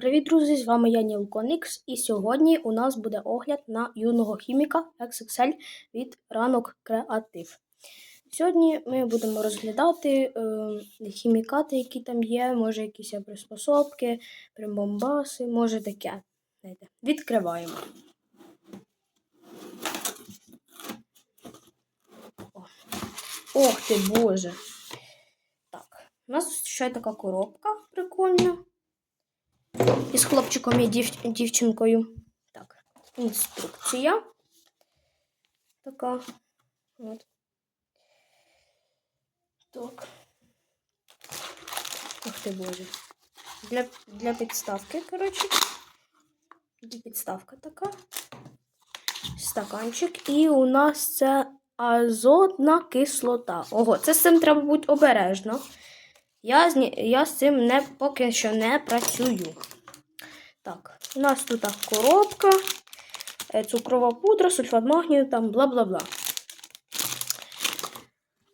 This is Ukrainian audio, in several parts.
Привіт, друзі! З вами я Нілконікс, і сьогодні у нас буде огляд на юного хіміка XXL від ранок Креатив. Сьогодні ми будемо розглядати е, хімікати, які там є, може якісь приспособки, примбомбаси, може таке. Відкриваємо. О. Ох ти боже! Так, у нас ще така коробка прикольна. Із хлопчиком і дів... дівчинкою. Так, інструкція. Така. От. Так. Ух ти боже. Для, для підставки, коротше. Підставка така. Стаканчик. І у нас це азотна кислота. Ого, це з цим треба бути обережно. Я я з цим не, поки що не працюю. Так, у нас тут коробка, е, цукрова пудра, сульфат магнію, там бла-бла-бла.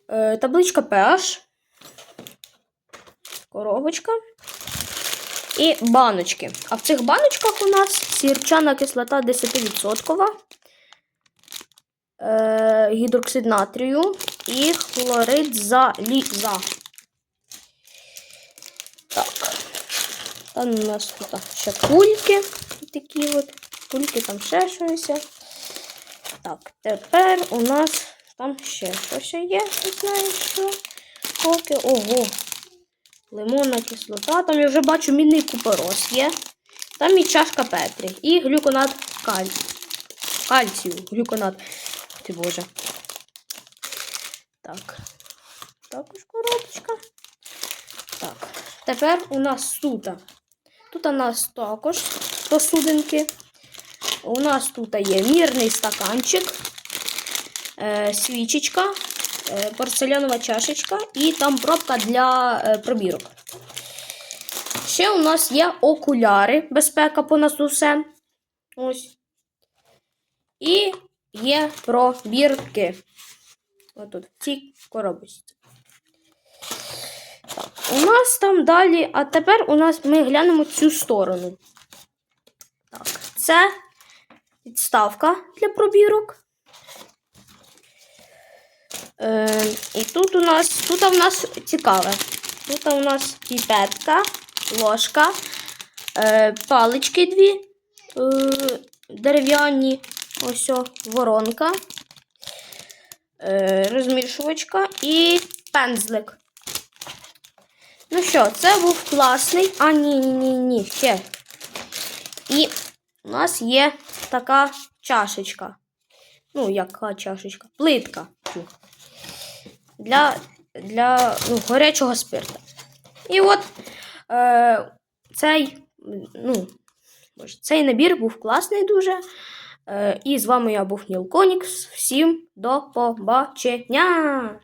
Е, табличка PH, коробочка і баночки. А в цих баночках у нас сірчана кислота 10%, е, гідроксид натрію і хлорид заліза. Так. Там у нас тут ще кульки. Такі от. Кульки там ще щось. Так, тепер у нас там ще щось є. Не знаю, що. Поки. Ого. Лимонна кислота. Там я вже бачу мінний купорос є. Там і чашка Петрі. І глюконат каль... кальцію. Глюконат. Ти боже. Так. Також коробочка. Так. Тепер у нас тут. Тут у нас також посудинки. У нас тут є мірний стаканчик, е, свічечка, е, порцелянова чашечка і там пробка для е, пробірок. Ще у нас є окуляри, безпека по нас усе. Ось. І є пробірки. Отут, в цій коробочці. У нас там далі, а тепер у нас ми глянемо цю сторону. Так, це підставка для пробірок. Е, І тут у нас, тут у нас цікаве. Тут у нас піпетка, ложка, е, палички дві е, дерев'яні, ось о, воронка, е, розмішувачка і пензлик. Ну що, це був класний. А, ні, ні, ні, ні, ще. І у нас є така чашечка. Ну, яка чашечка? Плитка. Для для ну, гарячого спирта. І от е, цей ну, цей набір був класний дуже. Е, І з вами я був Ніл Конікс. Всім до побачення!